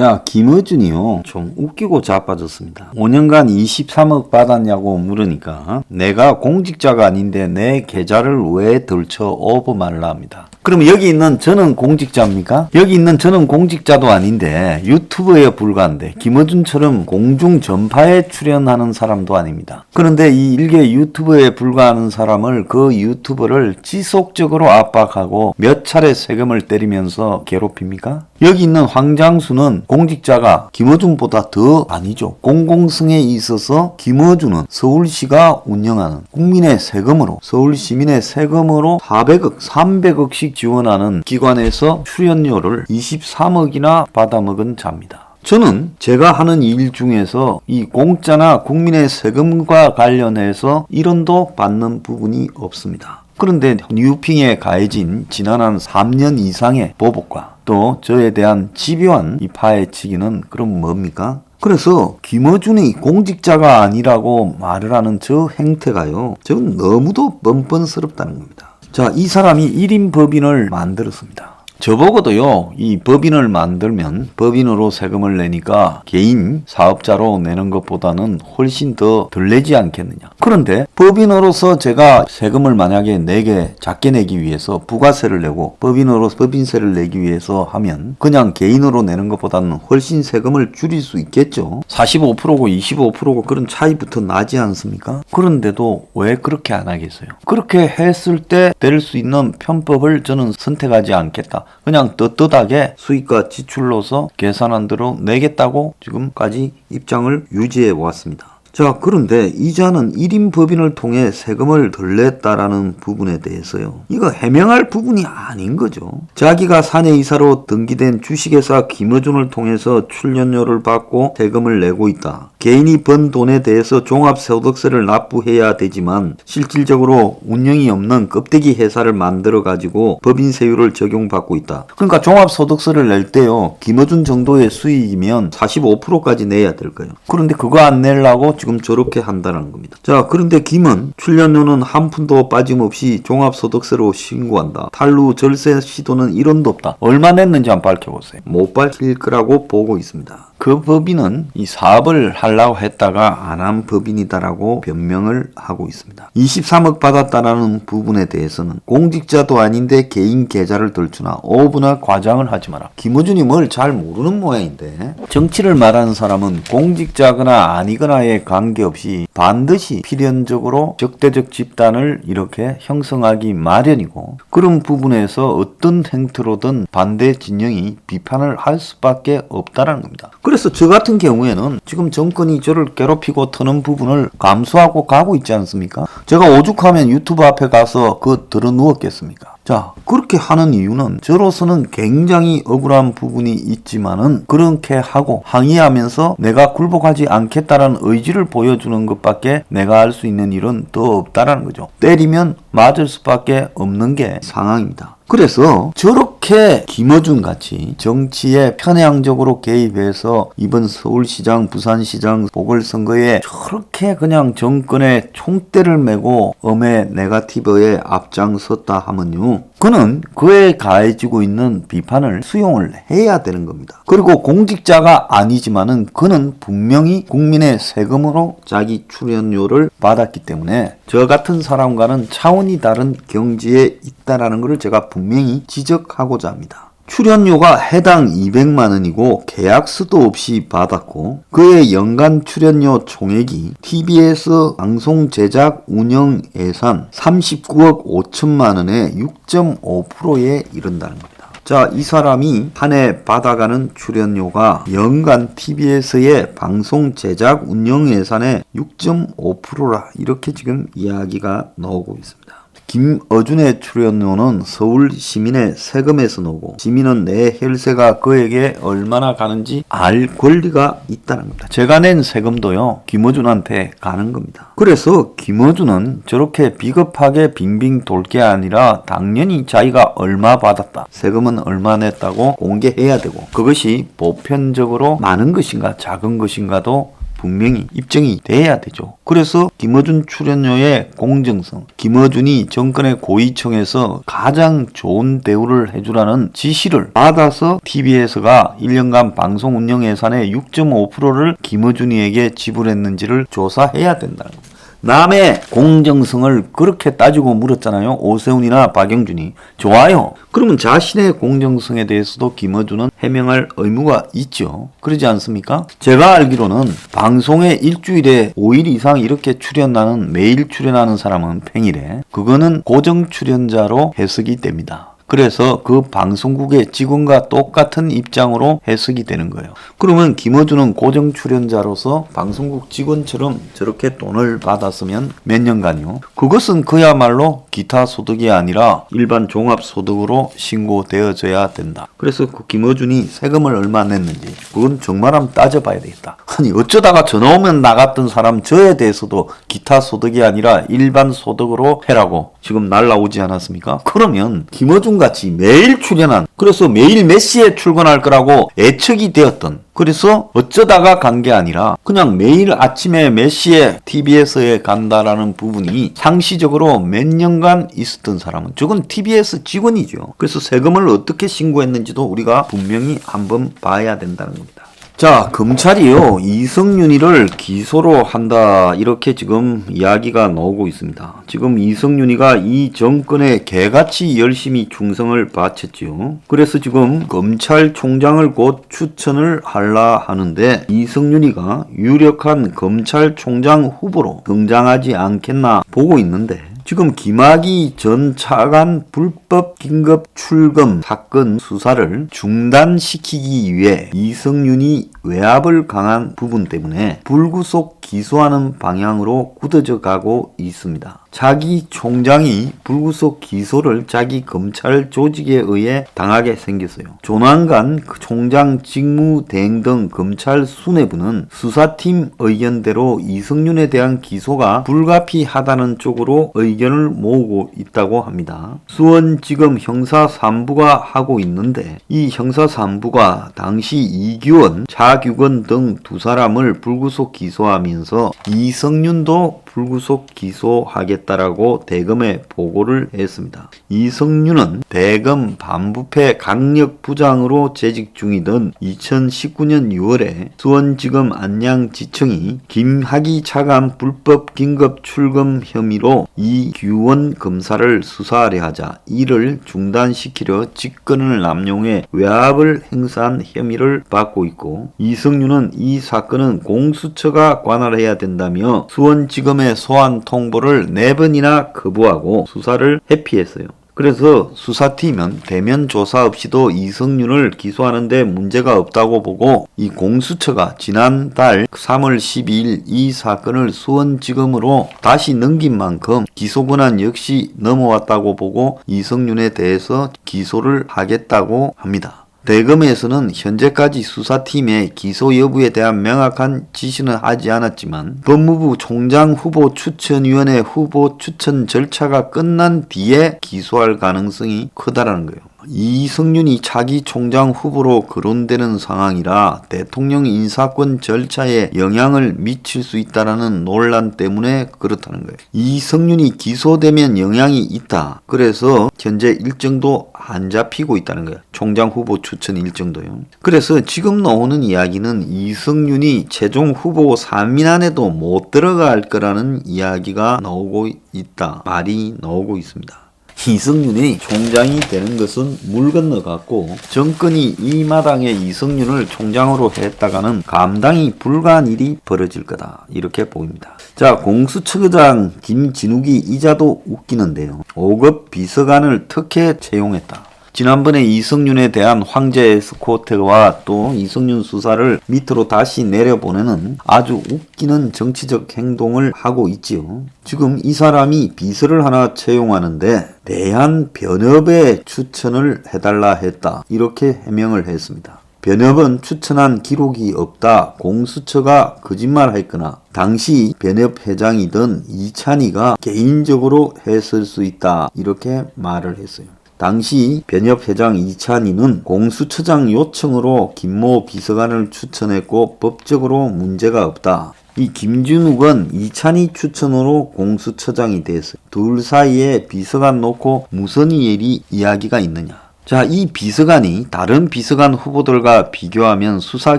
자, 김어준이요. 좀 웃기고 자빠졌습니다. 5년간 23억 받았냐고 물으니까 내가 공직자가 아닌데 내 계좌를 왜 들쳐 오버 말라 합니다. 그럼 여기 있는 저는 공직자입니까? 여기 있는 저는 공직자도 아닌데 유튜브에 불과한데 김어준처럼 공중 전파에 출연하는 사람도 아닙니다. 그런데 이 일개 유튜브에 불과하는 사람을 그 유튜버를 지속적으로 압박하고 몇 차례 세금을 때리면서 괴롭힙니까? 여기 있는 황장수는 공직자가 김어준보다 더 아니죠. 공공성에 있어서 김어준은 서울시가 운영하는 국민의 세금으로 서울 시민의 세금으로 400억, 300억씩 지원하는 기관에서 출연료를 23억이나 받아먹은 자입니다. 저는 제가 하는 일 중에서 이 공짜나 국민의 세금과 관련해서 1원도 받는 부분이 없습니다. 그런데 뉴핑에 가해진 지난 한 3년 이상의 보복과 또 저에 대한 집요한 이 파헤치기는 그럼 뭡니까? 그래서 김어준이 공직자가 아니라고 말을 하는 저 행태가요. 저는 너무도 뻔뻔스럽다는 겁니다. 자, 이 사람이 1인 법인을 만들었습니다. 저보고도요, 이 법인을 만들면 법인으로 세금을 내니까 개인 사업자로 내는 것보다는 훨씬 더 덜 내지 않겠느냐. 그런데 법인으로서 제가 세금을 만약에 내게 작게 내기 위해서 부가세를 내고 법인으로 법인세를 내기 위해서 하면 그냥 개인으로 내는 것보다는 훨씬 세금을 줄일 수 있겠죠. 45%고 25%고 그런 차이부터 나지 않습니까? 그런데도 왜 그렇게 안 하겠어요? 그렇게 했을 때낼수 있는 편법을 저는 선택하지 않겠다. 그냥 떳떳하게 수익과 지출로서 계산한 대로 내겠다고 지금까지 입장을 유지해 왔습니다. 자, 그런데 이자는 1인 법인을 통해 세금을 덜 냈다라는 부분에 대해서요. 이거 해명할 부분이 아닌 거죠. 자기가 사내 이사로 등기된 주식회사 김어준을 통해서 출연료를 받고 세금을 내고 있다. 개인이 번 돈에 대해서 종합소득세를 납부해야 되지만 실질적으로 운영이 없는 껍데기 회사를 만들어 가지고 법인세율을 적용받고 있다. 그러니까 종합소득세를 낼 때요. 김어준 정도의 수익이면 45%까지 내야 될 거예요. 그런데 그거 안 내려고 지금 저렇게 한다는 겁니다. 자, 그런데 김은 출연료는 한 푼도 빠짐없이 종합소득세로 신고한다. 탈루 절세 시도는 1원도 없다. 얼마 냈는지 한번 밝혀보세요. 못 밝힐 거라고 보고 있습니다. 그 법인은 이 사업을 하려고 했다가 안 한 법인이다라고 변명을 하고 있습니다. 23억 받았다라는 부분에 대해서는 공직자도 아닌데 개인 계좌를 들추나 오부나 과장을 하지 마라. 김어준이 뭘 잘 모르는 모양인데 정치를 말하는 사람은 공직자거나 아니거나에 관계없이 반드시 필연적으로 적대적 집단을 이렇게 형성하기 마련이고 그런 부분에서 어떤 행태로든 반대 진영이 비판을 할 수밖에 없다라는 겁니다. 그래서 저 같은 경우에는 지금 정권 이 저를 괴롭히고 터는 부분을 감수하고 가고 있지 않습니까? 제가 오죽하면 유튜브 앞에 가서 그 들어 누웠겠습니까? 자, 그렇게 하는 이유는 저로서는 굉장히 억울한 부분이 있지만은 그렇게 하고 항의하면서 내가 굴복하지 않겠다라는 의지를 보여주는 것밖에 내가 할 수 있는 일은 더 없다라는 거죠. 때리면 맞을 수밖에 없는 게 상황입니다. 그래서 저렇게 김어준 같이 정치에 편향적으로 개입해서 이번 서울시장, 부산시장 보궐선거에 저렇게 그냥 정권의 총대를 메고 엄의 네가티브에 앞장섰다 하면요. 그는 그에 가해지고 있는 비판을 수용을 해야 되는 겁니다. 그리고 공직자가 아니지만은 그는 분명히 국민의 세금으로 자기 출연료를 받았기 때문에 저 같은 사람과는 차원이 다른 경지에 있다라는 것을 제가 분명히 지적하고자 합니다. 출연료가 해당 200만 원이고 계약서도 없이 받았고 그의 연간 출연료 총액이 TBS 방송 제작 운영 예산 39억 5천만 원의 6.5%에 이른다는 겁니다. 자, 이 사람이 한 해 받아가는 출연료가 연간 TBS의 방송 제작 운영 예산의 6.5%라 이렇게 지금 이야기가 나오고 있습니다. 김어준의 출연료는 서울 시민의 세금에서 나오고 시민은 내 혈세가 그에게 얼마나 가는지 알 권리가 있다는 겁니다. 제가 낸 세금도요 김어준한테 가는 겁니다. 그래서 김어준은 저렇게 비겁하게 빙빙 돌 게 아니라 당연히 자기가 얼마 받았다 세금은 얼마 냈다고 공개해야 되고 그것이 보편적으로 많은 것인가 작은 것인가도 분명히 입증이 돼야 되죠. 그래서 김어준 출연료의 공정성, 김어준이 정권의 고위층에서 가장 좋은 대우를 해주라는 지시를 받아서 TBS가 1년간 방송 운영 예산의 6.5%를 김어준이에게 지불했는지를 조사해야 된다는 겁니다. 남의 공정성을 그렇게 따지고 물었잖아요. 오세훈이나 박영준이. 좋아요. 그러면 자신의 공정성에 대해서도 김어준은 해명할 의무가 있죠. 그러지 않습니까? 제가 알기로는 방송에 일주일에 5일 이상 이렇게 출연하는 매일 출연하는 사람은 평일에 그거는 고정 출연자로 해석이 됩니다. 그래서 그 방송국의 직원과 똑같은 입장으로 해석이 되는 거예요. 그러면 김어준은 고정 출연자로서 방송국 직원처럼 저렇게 돈을 받았으면 몇 년간요. 그것은 그야말로 기타 소득이 아니라 일반 종합 소득으로 신고되어져야 된다. 그래서 그 김어준이 세금을 얼마 냈는지 그건 정말 한번 따져봐야 되겠다. 아니 어쩌다가 전화 오면 나갔던 사람 저에 대해서도 기타 소득이 아니라 일반 소득으로 해라고 지금 날라오지 않았습니까? 그러면 김어준 같이 매일 출연한 그래서 매일 몇 시에 출근할 거라고 예측이 되었던 그래서 어쩌다가 간 게 아니라 그냥 매일 아침에 몇 시에 TBS에 간다라는 부분이 상시적으로 몇 년간 있었던 사람은 저건 TBS 직원이죠. 그래서 세금을 어떻게 신고했는지도 우리가 분명히 한번 봐야 된다는 겁니다. 자, 검찰이요, 이성윤이를 기소로 한다, 이렇게 지금 이야기가 나오고 있습니다. 지금 이성윤이가 이 정권에 개같이 열심히 충성을 바쳤지요. 그래서 지금 검찰총장을 곧 추천을 하려 하는데, 이성윤이가 유력한 검찰총장 후보로 등장하지 않겠나 보고 있는데, 지금 김학의 전 차관 불법 긴급 출금 사건 수사를 중단시키기 위해 이성윤이 외압을 강한 부분 때문에 불구속 기소하는 방향으로 굳어져 가고 있습니다. 자기 총장이 불구속 기소를 자기 검찰 조직에 의해 당하게 생겼어요. 조난간 그 총장 직무 대행 등 검찰 수뇌부는 수사팀 의견대로 이성윤에 대한 기소가 불가피하다는 쪽으로 의견을 모으고 있다고 합니다. 수원지검 형사 3부가 하고 있는데 이 형사 3부가 당시 이규원, 자규건 등 두 사람을 불구속 기소하면서 이성윤도 불구속 기소하겠다 라고 대검에 보고를 했습니다. 이성윤은 대검 반부패 강력 부장으로 재직 중이던 2019년 6월에 수원지검 안양지청이 김학의 차관 불법 긴급 출금 혐의로 이규원 검사를 수사하려 하자 이를 중단시키려 직권을 남용해 외압을 행사한 혐의를 받고 있고 이성윤은 이 사건은 공수처가 관할해야 된다며 수원지검 지검의 소환 통보를 네 번이나 거부하고 수사를 회피했어요. 그래서 수사팀은 대면 조사 없이도 이성윤을 기소하는데 문제가 없다고 보고 이 공수처가 지난달 3월 12일 이 사건을 수원지검으로 다시 넘긴 만큼 기소 권한 역시 넘어왔다고 보고 이성윤에 대해서 기소를 하겠다고 합니다. 대검에서는 현재까지 수사팀의 기소 여부에 대한 명확한 지시는 하지 않았지만 법무부 총장 후보 추천위원회 후보 추천 절차가 끝난 뒤에 기소할 가능성이 크다라는 거예요. 이성윤이 차기 총장 후보로 거론되는 상황이라 대통령 인사권 절차에 영향을 미칠 수 있다라는 논란 때문에 그렇다는 거예요. 이성윤이 기소되면 영향이 있다. 그래서 현재 일정도 안 잡히고 있다는 거예요. 총장 후보 추천 일정도요. 그래서 지금 나오는 이야기는 이성윤이 최종 후보 3인 안에도 못 들어갈 거라는 이야기가 나오고 있다. 말이 나오고 있습니다. 이성윤이 총장이 되는 것은 물 건너갔고 정권이 이 마당에 이성윤을 총장으로 했다가는 감당이 불가한 일이 벌어질 거다 이렇게 보입니다. 자 공수처장 김진욱이 이자도 웃기는데요. 5급 비서관을 특혜 채용했다. 지난번에 이성윤에 대한 황제 에스코트와 또 이성윤 수사를 밑으로 다시 내려보내는 아주 웃기는 정치적 행동을 하고 있지요. 지금 이 사람이 비서를 하나 채용하는데 대한 변협에 추천을 해달라 했다. 이렇게 해명을 했습니다. 변협은 추천한 기록이 없다. 공수처가 거짓말했거나 당시 변협 회장이던 이찬이가 개인적으로 했을 수 있다. 이렇게 말을 했어요. 당시 변협 회장 이찬희는 공수처장 요청으로 김모 비서관을 추천했고 법적으로 문제가 없다. 이 김준욱은 이찬희 추천으로 공수처장이 됐어요. 둘 사이에 비서관 놓고 무슨 일이 이야기가 있느냐. 자, 이 비서관이 다른 비서관 후보들과 비교하면 수사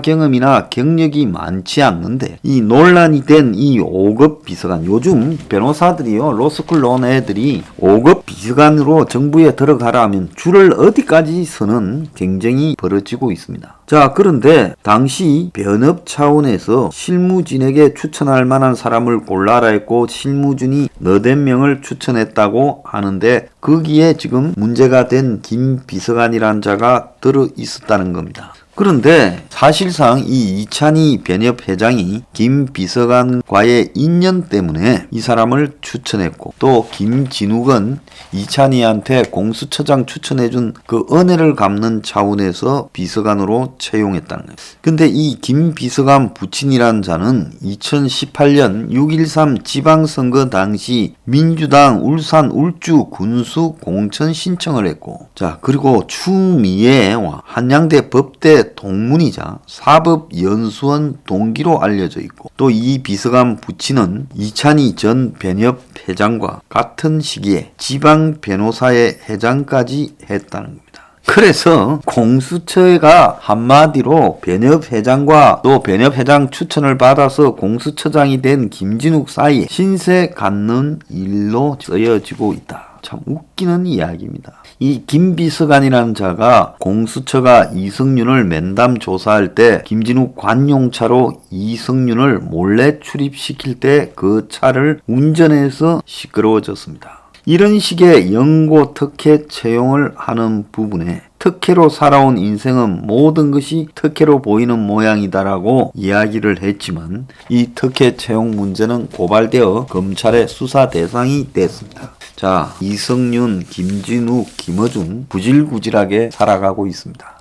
경험이나 경력이 많지 않는데 이 논란이 된 이 5급 비서관 요즘 변호사들이요 로스쿨 나온 애들이 5급 비서관으로 정부에 들어가라 하면 줄을 어디까지 서는 경쟁이 벌어지고 있습니다. 자, 그런데 당시 변협 차원에서 실무진에게 추천할 만한 사람을 골라라 했고 실무진이 너댓 명을 추천했다고 하는데 거기에 지금 문제가 된 김 비서관이란 자가 들어 있었다는 겁니다. 그런데 사실상 이 이찬희 변협 회장이 김 비서관과의 인연 때문에 이 사람을 추천했고 또 김진욱은 이찬희한테 공수처장 추천해준 그 은혜를 갚는 차원에서 비서관으로 채용했다는 거예요. 근데 이 김 비서관 부친이란 자는 2018년 6.13 지방선거 당시 민주당 울산 울주 군수 공천 신청을 했고 자 그리고 추미애 한양대 법대 동문이자 사법연수원 동기로 알려져 있고 또 이 비서관 부친은 이찬희 전 변협 회장과 같은 시기에 지방 변호사의 회장까지 했다는 겁니다. 그래서 공수처가 한마디로 변협 회장과 또 변협 회장 추천을 받아서 공수처장이 된 김진욱 사이에 신세 갖는 일로 쓰여지고 있다. 참 웃기는 이야기입니다. 이 김비서관이라는 자가 공수처가 이승윤을 면담 조사할 때 김진욱 관용차로 이승윤을 몰래 출입시킬 때 그 차를 운전해서 시끄러워졌습니다. 이런 식의 연고 특혜 채용을 하는 부분에 특혜로 살아온 인생은 모든 것이 특혜로 보이는 모양이다라고 이야기를 했지만 이 특혜 채용 문제는 고발되어 검찰의 수사 대상이 됐습니다. 자, 이성윤, 김진욱, 김어준 구질구질하게 살아가고 있습니다.